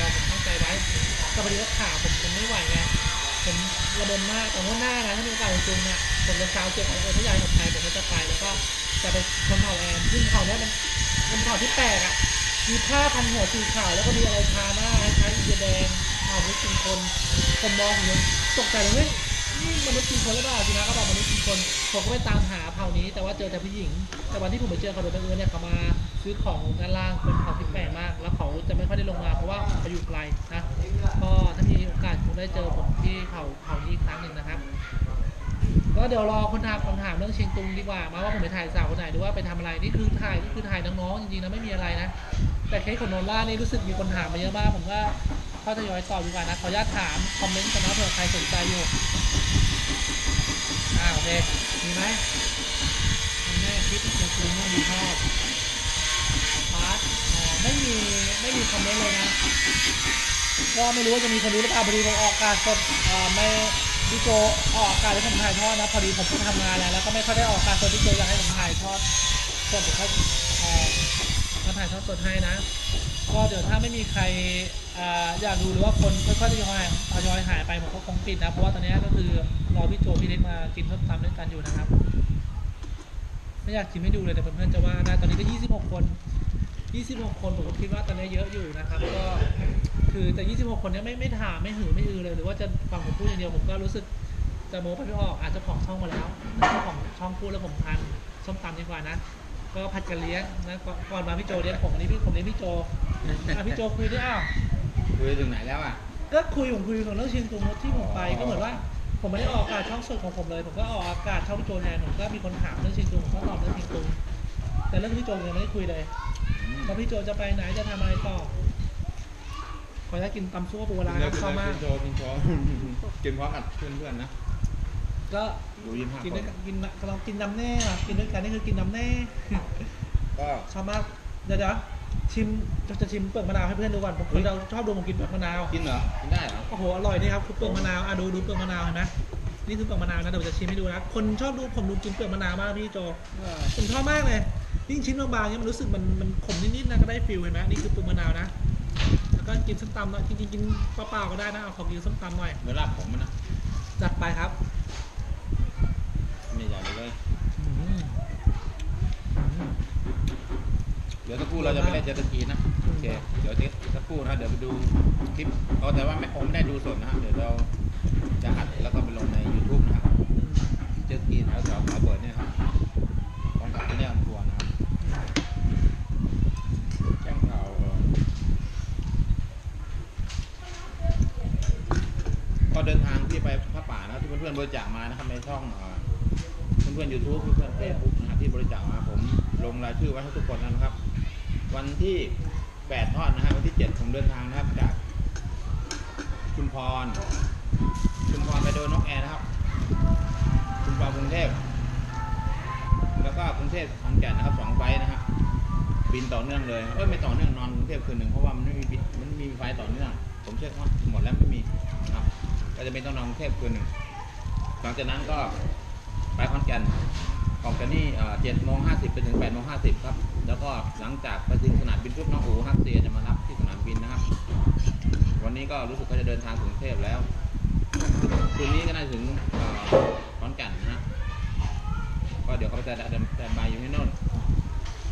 ียวผมตั้งใจไว้แต่พอดีว่าขาผมผมไม่ไหวไงผมระบมมากแต่ว่าหน้านะถ้ามีโอกาสจริงๆเนี่ยผมจะเช้าเจ็บของเออถ้าอยากให้ผมไปผมก็จะไปแล้วก็จะไปคนเผ่าแอนซึ่งเผ่าเนี้ยมันเป็นเผ่าที่แปลกอะมีผ้าพันหัวสีขาวแล้วก็มีอะไรทาหน้าคล้ายอินเดียแดงเผ่ามนุษย์กิงคนผมมองผมยังตกใจเลยเฮ้ย นี่มนุษย์กินคนหรือเปล่าจรินะเขาบอกมนุษย์กินคนผมก็ไปตามหาเผ่านี้ แต่ว่าเจอแต่ผู้หญิง แต่วันที่ผมไปเจอเขาโดยบังเอิญเนี่ยเขามาซื้อของด้านล่างเป็นของที่แปลกมาก แล้วเขาจะไม่ค่อยได้ลงมาเพราะว่าเขาอยู่ไกลนะก็ถ้ามีโอกาสคงได้เจอผมที่เขาเขานี้อีกครั้งหนึ่งนะครับก็เดี๋ยวรอคนถามคำถามเรื่องเชียงตุงดีกว่า มาว่าผมไปถ่ายสาวคนไหนหรือว่าไปทำอะไรนี่คือถ่ายนี่คือถ่ายน้องๆจริงๆนะไม่มีอะไรนะ แต่เคสของโนล่านี่รู้สึกมีคนถามมาเยอะมากผมว่ เข้าทยอยตอบดีกว่านะ ขออนุญาตถาม คอมเมนต์กันนะเผื่อใครสนใจอยู่ อ่าโอเค มีไหมมีแม่คลิปเชียงตุงไม่มีชอบพาร์ทอ๋อไม่มี ไม่มีคอมเมนต์เลยนะ ก็ไม่รู้ว่าจะมีคนรู้หรือเปล่าพอดีผมออกอากาศสดเอ่อไม่พี่โจออกอากาศให้ผมถ่ายทอดนะ พอดีผมเพิ่งทำงานแล้ว แล้วก็ไม่ค่อยได้ออกอากาศสดพี่โจอยากให้ผมถ่ายทอดสดเดี๋ยวเขาเอ่อมาถ่ายทอดสดให้นะ ก็เดี๋ยวถ้าไม่มีใครออยากดูหรือว่าคนค่อยๆทยอยทยอยหายไปผมก็คงปิดนะเพราะว่าตอนนี้ก็คือรอพี่โจพี่เล็กมากินส้มตำด้วยกันอยู่นะครับไม่อยากชิมให้ดูเลยแต่เพื่อนๆจะว่าได้ตอนนี้ก็ 26 คน 26 คนผมก็คิดว่าตอนนี้เยอะอยู่นะครับ ก็คือแต่ 26 คนนี้ไม่ไม่ถามไม่หือไม่อือเลยหรือว่าจะฟังผมพูดอย่างเดียวผมก็รู้สึกจะโม้ไปไม่ออกอาจจะของช่องมาแล้วเจ้าของช่องพูดแล้วผมทานส้มตำดีกว่านะ ก็ผัดกันเลี้ยงนะก่อนก่อนมาพี่โจเลี้ยงผมอันนี้พี่ผมเลี้ยงพี่โจ อะพี่โจคุยด้วยอ้าว คุยถึงไหนแล้วอะ ก็คุยผมคุยของเรื่องเชียงตุงที่ผมไปก็เหมือนว่า ผมไม่ได้ออกอากาศช่องสดของผมเลย ผมก็ออกอากาศช่องพี่โจแทนผมก็มีคนถามเรื่องเชียงตุงผมก็ตอบเรื่องเชียงตุงแต่เรื่องพี่โจยังไม่ได้คุยเลยว่าพี่โจจะไปไหนจะทำอะไรต่อขออนุญาตกินตำซั่วปูปลาร้าครับชอบมาก กินโชว์กินโชว์กินพร้อมกับเพื่อนๆนะก็ดูยิ้มห้ากินคด้วยนกันกินเรากินน้ำแน่อะกินด้วยกันนี่คือกินน้ำแน่ ก็ชอบมากเดี๋ยวเดี๋ยว ชิมจะจะชิมเปลือกมะนาวให้เพื่อนดูก่อนผมคือเราชอบดูผมกินเปลือกมะนาวกินเหรอกินได้เหรอโอ้โหอร่อยนี่ครับคือเปลือกมะนาวอะดูดูเปลือกมะนาวเห็นไหมนี่คือเปลือกมะนาวนะเดี๋ยวผมจะชิมให้ดูนะคนชอบดูผมดูกินเปลือกมะนาวมากพี่โจผมชอบมากเลยยิ่งชิ้นบางๆเนี่ยมันรู้สึกมันมันขมนิดๆนะก็ได้ฟิลเห็นไหมนี่คือเปลือกมะนาวนะแล้วก็กินส้มตำหน่อยจริงๆกินเปล่าๆก็ได้นะเอาขอกินส้มตำหน่อยเหมือนลาบผมมันนะจัดไปครับไม่ใหญ่เลย อืมอืม เดี๋ยวสักครู่เราจะไปเล่นเจ็ตสกีนะโอเคเดี๋ยวสักครู่นะเดี๋ยวไปดูคลิปเอาแต่ว่าไม่คงไม่ได้ดูสดนะฮะเดี๋ยวเราจะอัดแล้วก็ไปลงใน YouTube นะครับเจ็ตสกีแถวแถวขาเปิดเนี่ยครับของกับที่เนี่ยทัวรนะครับแจ้งข่าวก็เดินทางที่ไปพระป่านะที่เพื่อนๆบริจาคมานะครับในช่องเอ่อเพื่อนๆยูทูบเพื่อนๆเฟซบุ๊กนะครับที่บริจาคมาผมลงรายชื่อไว้ให้ทุกคนนะครับ วันที่แปดทอดนะฮะวันที่เจ็ดผมเดินทางนะครับจากชุมพรชุมพรไปโดนนกแอร์นะครับชุมพรกรุงเทพแล้วก็กรุงเทพขอนแก่นนะครับสองไฟนะฮะบินต่อเนื่องเลยเอ้ยไม่ต่อเนื่องนอนกรุงเทพคืนหนึ่งเพราะว่ามันไม่มีบินมันมีไฟต่อเนื่อง ผมเช็คว่าหมดแล้วไม่มีครับก็จะเป็นต้องนอนกรุงเทพคืนหนึ่งหลังจากนั้นก็ไปขอนแก่น ออกจากนี่เจ็ดโมงห้าสิบไปถึงแปดโมงห้าสิบครับ แล้วก็หลังจากไปถึงสนามบินปุ๊บน้องอูฮักเซียจะมารับที่สนามบินนะครับ วันนี้ก็รู้สึกว่าจะเดินทางถึงกรุงเทพแล้ว คืนนี้ก็น่าจะถึงเอ่อขอนแก่นนะฮะก็เดี๋ยวเขาจะเดินแต่บายอยู่ที่โน่น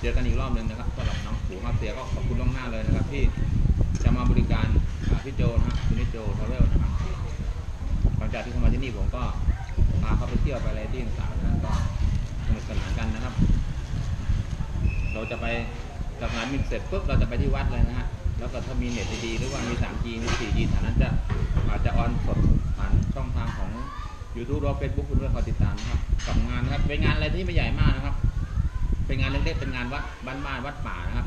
เจอกันอีกรอบหนึ่งนะครับสำหรับน้องหูมาเสียก็ขอบคุณล่วงหน้าเลยนะครับที่จะมาบริการพี่โจนะฮะคุณนิโจทราเวลนะครับหลังจากที่เข้ามาที่นี่ผมก็พาเขาไปเที่ยวไปอะไรที่ต่างๆนะก็ สนุกสนานกันนะครับ เราจะไปจากสนามบินเสร็จปุ๊บเราจะไปที่วัดเลยนะฮะแล้วก็ถ้ามีเน็ตดีๆหรือว่ามี 3G มี 4G ฐานนั้นจะอาจจะออนสดผ่านช่องทางของ YouTube หรือว่า Facebook คุณเพื่อนคอยติดตามนะครับกับงานนะครับเป็นงานอะไรที่ไม่ใหญ่มากนะครับ เป็นงานเล็กๆเป็นงานวัดบ้านบ้านๆวัดป่านะครับ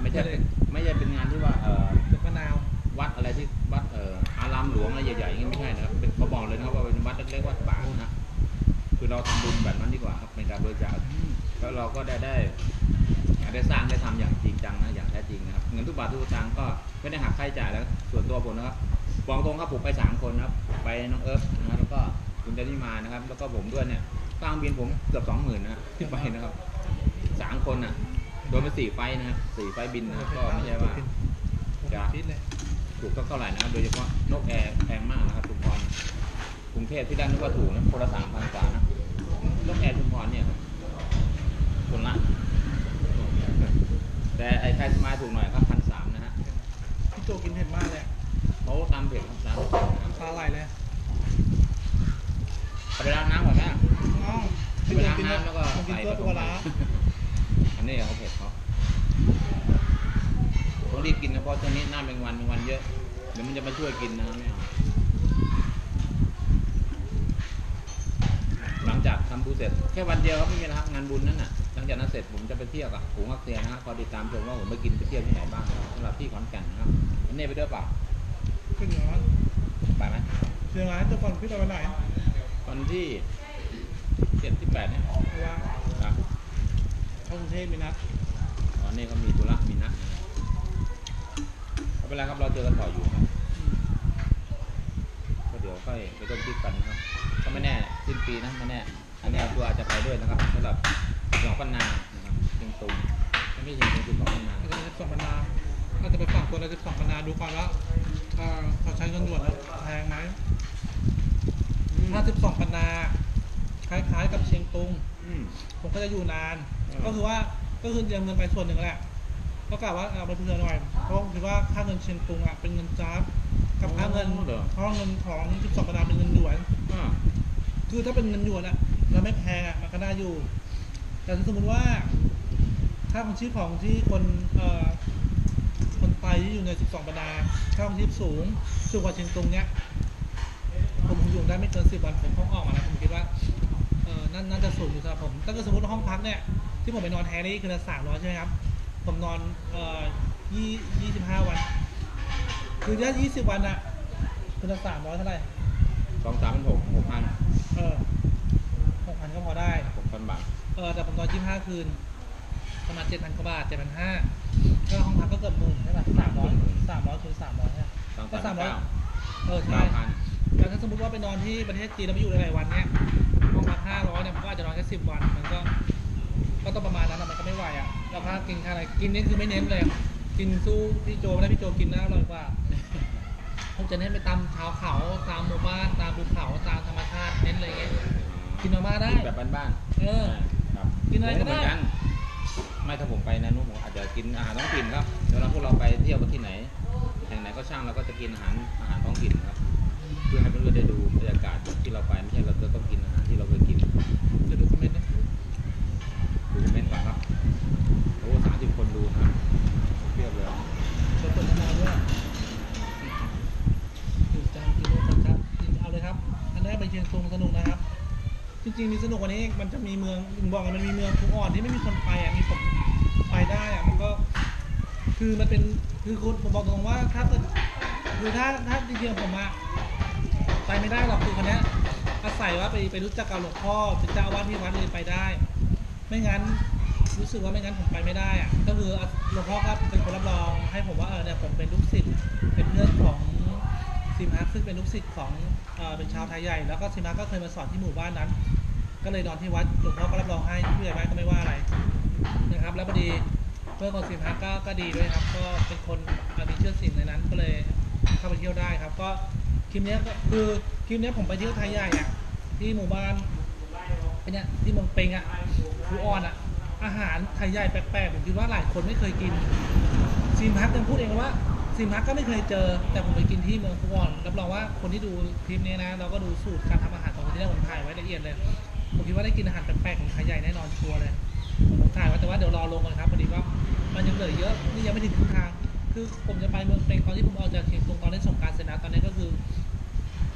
ไม่ใช่ไม่ได้ไม่ใช่เป็นงานที่ว่าเอ่อเปลือกมะนาววัดอะไรที่วัดเอ่ออารามหลวงอะไรใหญ่ๆอย่างนี้ไม่ใช่นะครับเป็นเขาบอกเลยนะครับว่าเป็นวัดเล็กๆวัดป่านะคือเราทำบุญแบบนั้นดีกว่าครับเป็น การบริจาคแล้วเราก็ได้ได้ได้สร้างได้ทำอย่างจริงจังนะอย่างแท้จริงนะครับเงินทุกบาททุกสตางค์ก็ไม่ได้หักค่าใช้จ่ายแล้ว ส่วนตัวผมนะครับบอกตรงครับผมไปสามคนนะครับ ไปน้องเอิร์ฟนะครับแล้วก็คุณเจนี่มานะครับ แล้วก็ผมด้วยเนี่ยค่าเครื่องบินผมเกือบสองหมื่นนะที่ไปนะครับสามคนอะโดนไปสี่ไฟนะครับสี่ไฟบินนะก็ไม่ใช่ว่าจะถูกก็เท่าไหร่นะครับโดยเฉพาะนกแอร์แพงมากนะครับชุมพรกรุงเทพที่ด้านนึกว่าถูกนะคนละสามพันกว่านะ นกแอร์ชุมพรเนี่ยครับคนละแต่ไอ้ไทยสมายถูกหน่อยครับพันสามนะฮะพี่โจกินเผ็ดมากเลยอะเขาตามเพจครับตามเพจนะครับน้ำตาไหลเลยเอาไปล้างน้ำก่อนนะน้องเอาไปล้างน้ำแล้วก็ผมกินใส่ตัวตัวละอันนี้เขาเผ็ดเขาต้องรีบกินนะเพราะช่วงนี้หน้าแมงวันแมงวันเยอะเดี๋ยวมันจะมาช่วยกินนะไม่เอาหลังจากทำ บุญเสร็จแค่วันเดียวครับไม่มีนะครับงานบุญนั่นน่ะหลังจากนั้นเสร็จผมจะไปเที่ยวกับหูงักเซียนะครับขอติดตามชมว่าผมไปกินไปเที่ยวที่ไหนบ้างนะครับสำหรับที่ขอนแก่นนะครับอันนี้ไปด้วยเปล่าขึ้นเหนือไปไหมเชียงรายตัวก่อนพี่เราไปไหนวันที่เจ็ดที่แปดเนี่ยเพราะว่าครับเข้ากรุงเทพมีนัดตอนนี้เขามีธุระมีนัดนะครับไม่เป็นไรครับเราเจอกันต่ออยู่ครับก็เดี๋ยวค่อยไปต้นคลิปกันนะครับก็ไม่แน่สิ้นปีนะไม่แน่ อันนี้ตัวอาจจะไปด้วยนะครับสำหรับหลวงปันนานะครับเชียงตุงไม่ใช่เชียงตุงคือของปันนาก็จะเป็นสิบสองพันนาก็จะไปฝั่งตัวละสิบสองพันนาดูก่อนว่าเอ่อเขาใช้เงินหยวนแล้วแพงไหมถ้าสิบสองพันนาคล้ายๆกับเชียงตุงอืมผมก็จะอยู่นานอืมก็คือว่าก็คือเตรียมเงินไปส่วนหนึ่งแหละก็กะว่าเอาไปเผื่อหน่อยเพราะผมคิดว่าค่าเงินเชียงตุงอะเป็นเงินจ้าบกับค่าเงินอ๋อเหรอเพราะเงินของ12ปันนาเป็นเงินหยวนอ่าคือถ้าเป็นเงินหยวนอะ แล้วไม่แพงอะมันก็น่าอยู่ แต่ถ้าสมมติว่า ค่าของชีพของที่คนเอ่อคนไทยที่อยู่ใน 12ปันนาค่าของชีพสูงสูงกว่าเชียงตุงเนี้ยผมคงอยู่ได้ไม่เกิน 10 วันผมต้องออกมาแล้วผมคิดว่าเออนั่นน่าจะสูงอยู่สำหรับผมถ้าเกิดสมมติว่าห้องพักเนี่ยที่ผมไปนอนแฮร์รี่คือละสามร้อยใช่ไหมครับ ผมนอนเอ่อยี่ยี่สิบห้าวัน คือถ้ายี่สิบวันอะคือละสามร้อยเท่าไหร่สองสามเป็นหกหกพันเออหก พันก็พอได้หกพันบาท เออแต่ผมนอนยี่สิบห้าคืน ประมาณเจ็ดพันกว่าบาทเจ็ดพันห้าก็ห้องพักก็เกือบหมื่นใช่ป่ะสามร้อยสามร้อยคูณสามร้อยใช่ปะสองก็สาสามมร้อยเก้าเออใช่เก้าพันแต่ถ้าสมมติว่าไปนอนที่ประเทศจีนแล้วไปอยู่หลายๆวันเนี้ยห้องพักห้าร้อยเนี่ยมันก็อาจจะนอนแค่สิบวันมันก็ ก็ต้องประมาณนั้นอะมันก็ไม่ไหวอะแล้วถ้ากินข้าวอะไรกินนี่คือไม่เน้นเลยอะกินสู้พี่โจไม่ได้พี่โจกินน่าอร่อยกว่าผมจะเน้นไปตามชาวเขาตามหมู่บ้านตามภูเขาตามธรรมชาติเน้นเลยไง กินมาม่าได้ กินแบบบ้านๆเออครับกินอะไรก็ได้ ผมเหมืนไม่ถ้าผมไปนะนุ่มผมอาจจะกินอาหารท้องถิ่นครับเวลาพวกเราไปเที่ยวกันที่ไหนแห่งไหนก็ช่างเราก็จะกินอาหารอาหารท้องถิ่นครับ เพื่อให้เพื่อนๆได้ดู ริงๆมีสนุกกว่านี้มันจะมีเมืองถึงบอกมันมีเมืองภูอ่อนที่ไม่มีคนไปอะมีผมไปได้อะมันก็ คือมันเป็นคือคุณผมบอกตรงๆว่าถ้าเกิดคือถ้าถ้าจริงๆผมอะไปไม่ได้หรอกคือคนนี้อาศัยว่าไปไปรู้จักกับหลวงพ่อเป็นเจ้าอาวาดที่วัดเลยไปได้ ไม่งั้นรู้สึกว่าไม่งั้นผมไปไม่ได้อะก็คือหลวงพ่อก็เป็นคนรับรองให้ผมว่าเออเนี่ยผมเป็นลูกศิษย์เป็นเพื่อนของซิมฮักซึ่งเป็นลูกศิษย์ของเออเป็นชาวไทยใหญ่แล้วก็ซิมฮักก็เคยมาสอนที่หมู่บ้านนั้น ก็เลยนอนที่วัดหลวงพ่อก็รับรองให้ผู้ใหญ่บ้านก็ไม่ว่าอะไรนะครับ แล้วพอดีเพื่อนของซิมฮักก็ก็ดีด้วยครับ ก็เป็นคนมีเชื่อสิ่งในนั้นก็เลยเข้าไปเที่ยวได้ครับ ก็คลิปนี้ก็คือคลิปนี้ผมไปเที่ยวไทยใหญ่อะที่หมู่บ้านเนี่ยที่เมืองเปงอะคูออนอะ อาหารไทยใหญ่แปลกๆผมคิดว่าหลายคนไม่เคยกินซีมฮักยังพูดเองว่าซีมฮักก็ไม่เคยเจอ แต่ผมไปกินที่เมืองคูออนรับรองว่าคนที่ดูคลิปนี้นะ เราก็ดูสูตรการทำอาหารของคนที่ได้ผมถ่ายไว้ละเอียดเลย ผมคิดว่าได้กินอาหารแปลกๆของไทยใหญ่แน่นอนชัวร์เลยผมถ่ายไว้แต่ว่าเดี๋ยวรอลงก่อนครับพอดีว่ามันยังเหลือเยอะนี่ยังไม่ถึงครึ่งทาง คือผมจะไปเมืองเปงตอนที่ผมออกจากเชียงตุงตอนเล่นสงการเสร็จแล้วตอนนี้ก็คือ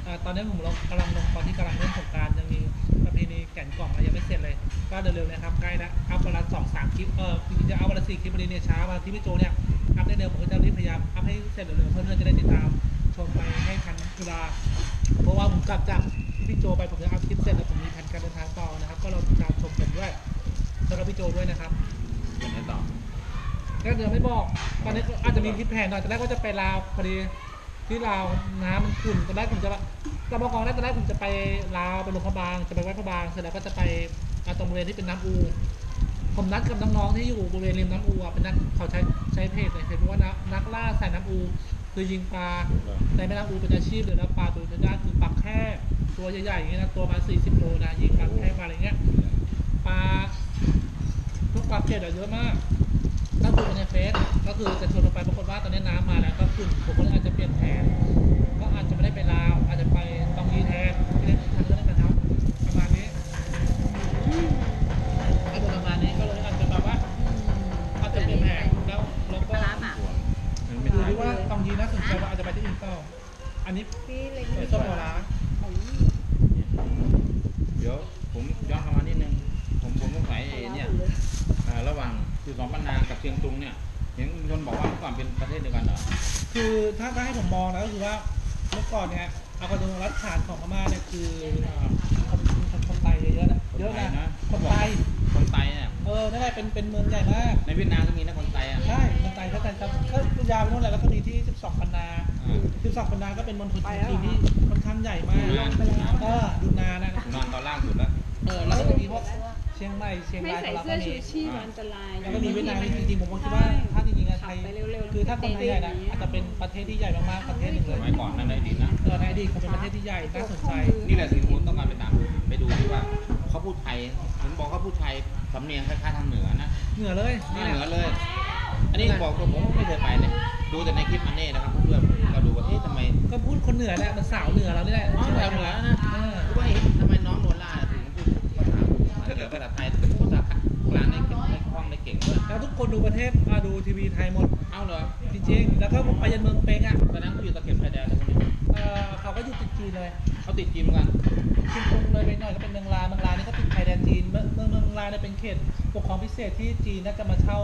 อตอนนี้ผมเรากำลังลงตอนที่กำลังเล่นสงการยังมีประเพณีแก่นกล่องยังไม่เสร็จเลย ก็เร็วๆนะครับใกล้ล้วอัพวันละสองสามคลิปเออจริงๆจะเอาวันละสี่คลิปวันนี้เนี่ยช้าวันที่พี่โจเนี่ยอัพได้เร็วผมก็จะรีบพยายามอัพให้เสร็จเร็วๆเพื่อนๆจะได้ติดตามชมไปให้ทันเวลาเพราะว่าผมกลับจากที่พี่โจไปผมจะอัพคลิปเสร็จแล้วผมมีแผ การเดินทางต่อนะครับ ก็เราติดตามชมผมด้วยแล้วก็พี่โจด้วยนะครับยังไงต่อก็เดี๋ยวไม่บอก ตอนนี้ก็อาจจะมีคิดแผนหน่อยตอนแรกก็จะไปลาวพอดีที่ลาวน้ำมันขุ่นตอนแรกผมจะจะบอกกองแรกตอนแรกผมจะไปลาวไปหลวงพระบางจะไปวัดพระบางเสร็จแล้วก็จะไปอ่าตรงบริเวณที่เป็นน้ำอูผมนัดกับน้องๆที่อยู่บริเวณริมน้ำอูอะเป็นนักเขาใช้ใช้เพจในเฟซบุ๊กว่านักนักล่าสายน้ำอู คือยิงปลาในแม่น้ำอูเป็นอาชีพเลยนะปลาตัวนี้ได้คือปลาแค่ ตัวใหญ่ๆอย่างเงี้ยนะตัวมา40โลนะยิงปลาแค่ปลาอะไรเงี้ยปลาทุกปลาเกล็ดอะเยอะมากถ้าดูในเฟซก็คือจะชวนเราไปปรากฏว่าตอนนี้น้ำมาแล้วก็ขึ้นผมก็เลยอาจจะเปลี่ยนแผนก็อาจจะไม่ได้ไปลาวอาจจะไปตองยีแทนที่เล่นทางเรื่องกันครับประมาณนี้ไอ้ตัวประมาณนี้ก็เลยอาจจะแบบว่าอาจจะเปลี่ยนแผนแล้วแล้วก็ปลาร้าป่ะมันไม่ดูใช่ดิว่าตองยีน่าสนใจว่าอาจจะไปที่อื่นเปล่าอันนี้พี่เล็กเปิดส้มโอลาเดี๋ยวผมย้อนกลับมานิดนึง ผมผมสงสัยไอ้เนี่ยอ่าระหว่างคือสองปันนากับเชียงตุงเนี่ย เห็นมีคนบอกว่าเมื่อก่อนเป็นประเทศเดียวกันเหรอ คือถ้าถ้าให้ผมมองนะก็คือว่าเมื่อก่อนเนี่ยเอากระดูกรัฐฐานของพม่าเนี่ยคืออ่าคนคนคนไทยเยอะๆนะเยอะนะคนไทยคนไตเนี่ยเออนั่นแหละเป็นเป็นเมืองใหญ่มาก ในเวียดนามก็มีนะคนไตอะ ใช่คนไทยก็กันครับก็ยาวไปโน่นแหละแล้วก็มีที่ 12 ปันนา อ่า 12 ปันนาก็เป็นมณฑลจีนที่ค่อนข้างใหญ่มากดูนานดูนานเออ ยงใหม่เชียงไม่รายใส่ของเราเสื้ก็อมีชูชีพอันตรายแล้วก็มีเวียดนามจริงๆผมก็คิดว่าถ้าจริงๆอะไทยขับไปเร็วๆคือถ้าคนไทยใหญ่นะอาจจะเป็นประเทศที่ใหญ่มากๆประเทศหนึ่งสเลยมัยก่อนนั่นในอดีตนะ เออในอดีตคงเป็นประเทศที่ใหญ่น่าสนใจ นี่แหละสิ่งที่ผมต้องการไปตามไปดูที่ว่าเขาพูดไทยเห็นบอกเขาพูดไทยสำเนียงคล้ายๆทางเหนือนะเหนือเลยนี่นี่เหแหนือละเลย อันนี้บอกตัวผมไม่เคยไปเลยดูแต่ในคลิปมันเน่นะครับเพื่อนๆเราดูว่าเอ๊ะทำไมก็พูดคนเหนือแหละมันสาวเหนือเรานี่แหละอ๋อแบบเหนือนะเออ ไทยหมด เอาเหรอจริงๆ แล้วก็ผมไปยันเมืองเปงอะแสดงเขาอยู่ตะเข็บชายแดนเลยพวกนี้เออเขาก็อยู่ติดจีนเลยเขาติดจีนเหมือนกันจีนตรงเลยไปหน่อยก็เป็นเมืองลาเมืองลานี่ก็ติดชายแดนจีน เมืองเมืองเมืองลาเนี่ยเป็นเขตปกครองพิเศษที่จีนน่าจะมาเช่า